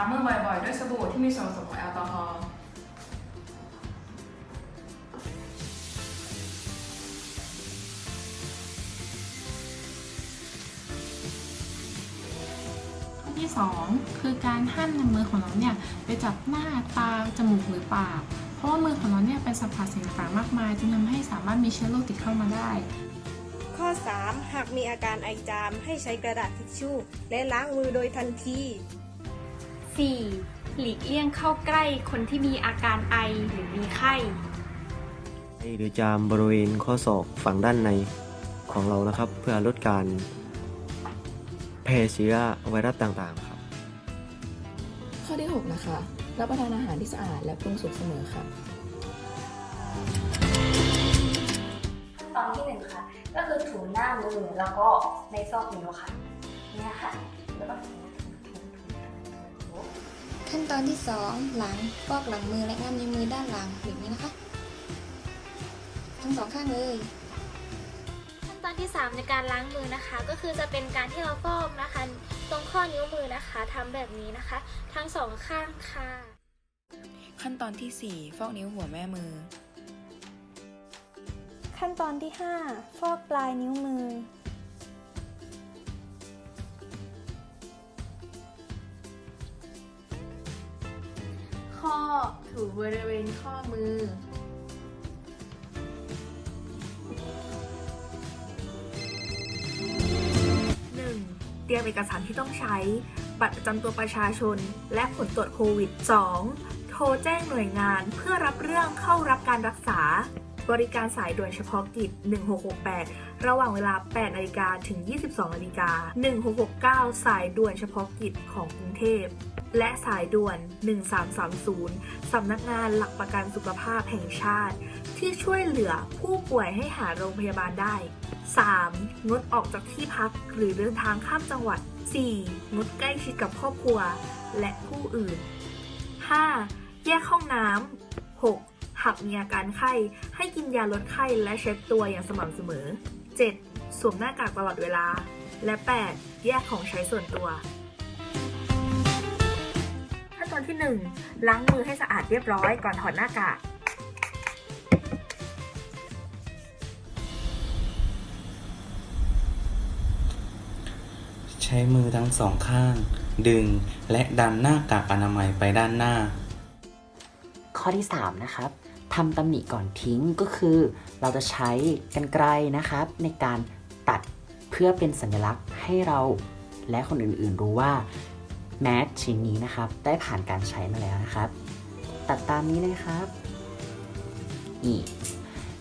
ล้างมือบ่อยๆ ด้วยสบู่ที่มีส่วนผสมของแอลกอฮอล์ข้อที่ 2 คือการห้ามนำมือของเราเนี่ยไปจับหน้าตาจมูกหรือปาก เพราะว่ามือของเราเนี่ยเป็นสัมผัสสิ่งต่างๆมากมายจึงทำให้สามารถมีเชื้อโรคติดเข้ามาได้ ข้อ 3 หากมีอาการไอจามให้ใช้กระดาษทิชชู่และล้างมือโดยทันที 4. หลีกเลี่ยงเข้าใกล้คนที่มีอาการไอหรือมีไข้ไอหรือจามบริเวณข้อศอกฝั่งด้านในของเรานะครับ เพื่อลดการแพร่เชื้อไวรัสต่างๆครับ ข้อที่ 6 นะคะ รับประทานอาหารที่สะอาดและปรุงสุกเสมอค่ะขั้นตอนที่หนึ่งค่ะ ก็คือถูหน้ามือแล้วก็ในซอกนิ้วค่ะ เนี่ยค่ะ แล้วก็ถูถูถูถู ขั้นตอนที่ 2 หลังฟอกหลังมือและง่ามนิ้วมือด้านหลังแบบนี้นะคะ ทั้งสองข้างเลยขั้นตอนที่ 3 ในการล้างมือนะคะ ก็คือจะเป็นการที่เราฟอกนะคะ ตรงข้อนิ้วมือนะคะทำแบบนี้นะคะ ทั้งสองข้างค่ะ ขั้นตอนที่ 4 ฟอกนิ้วหัวแม่มือ ขั้นตอนที่ 5 ฟอกปลายนิ้วมือ ข้อถูบริเวณข้อมือ 1. เตรียมเอกสารที่ต้องใช้ บัตรประจำตัวประชาชน และผลตรวจโควิด 2. โทรแจ้งหน่วยงานเพื่อรับเรื่องเข้ารับการรักษา บริการสายด่วนเฉพาะกิจ 1668 ระหว่างเวลา 8นาฬิกาถึง 22นาฬิกา 1669 สายด่วนเฉพาะกิจของกรุงเทพ และสายด่วน 1330 สำนักงานหลักประกันสุขภาพแห่งชาติ ที่ช่วยเหลือผู้ป่วยให้หาโรงพยาบาลได้ 3. งดออกจากที่พักหรือเดินทางข้ามจังหวัด 4. งดใกล้ชิดกับครอบครัว และผู้อื่น 5. แยกห้องน้ำ 6. หากมีอาการไข้ ให้กินยาลดไข้และเช็ดตัวอย่างสม่ำเสมอ 7. สวมหน้ากากตลอดเวลา และ 8. แยกของใช้ส่วนตัวขั้นตอนที่ 1 ล้างมือให้สะอาดเรียบร้อยก่อนถอดหน้ากาก ใช้มือทั้งสองข้าง ดึงและดันหน้ากากอนามัยไปด้านหน้า ข้อที่ 3 นะครับ ทำตำหนิก่อนทิ้งก็คือ เราจะใช้กันไกลนะครับ ในการตัดเพื่อเป็นสัญลักษณ์ให้เราและคนอื่นๆรู้ว่าแมสชิ้นนี้นะครับ ได้ผ่านการใช้มาแล้วนะครับ ตัดตามนี้เลยครับนี่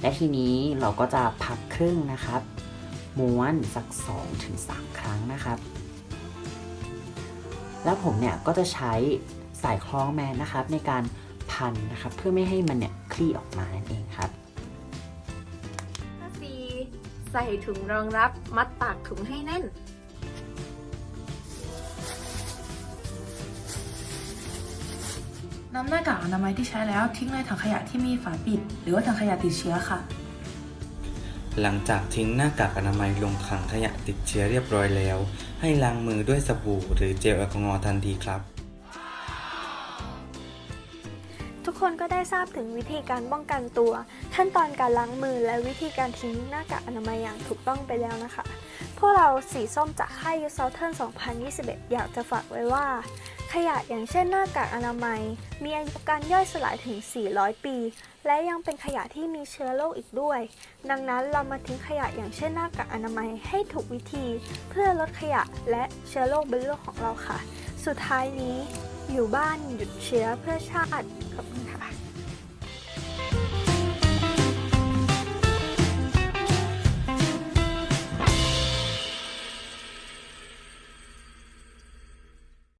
และทีนี้เราก็จะพับครึ่งนะครับ ม้วนสัก2-3ครั้งนะครับ แล้วผมเนี่ยก็จะใช้สายคล้องแมนนะครับในการพันนะครับ เพื่อไม่ให้มันเนี่ย คลี่ออกมานั่นเองครับข้อ4ใส่ถุงรองรับมัดปากถุงให้แน่น นำหน้ากากอนามัยที่ใช้แล้วทิ้งในถังขยะที่มีฝาปิด หรือว่าถังขยะติดเชื้อค่ะ หลังจากทิ้งหน้ากากอนามัยลงถังขยะติดเชื้อเรียบร้อยแล้ว ให้ล้างมือด้วยสบู่หรือเจลแอลกอฮอล์ทันทีครับ ทุกคนก็ได้ทราบถึงวิธีการป้องกันตัว ขั้นตอนการล้างมือและวิธีการทิ้งหน้ากากอนามัยอย่างถูกต้องไปแล้วนะคะ พวกเราสีส้มจากค่ายยูเซลเทิร์น2021 อยากจะฝากไว้ว่า ขยะอย่างเช่นหน้ากากอนามัย มีอายุการย่อยสลายถึง 400 ปี และยังเป็นขยะที่มีเชื้อโรคอีกด้วย ดังนั้นเรามาทิ้งขยะอย่างเช่นหน้ากากอนามัยให้ถูกวิธี เพื่อลดขยะและเชื้อโรคบนโลกของเราค่ะ สุดท้ายนี้ อยู่บ้านหยุดเชื้อเพื่อชาติกับ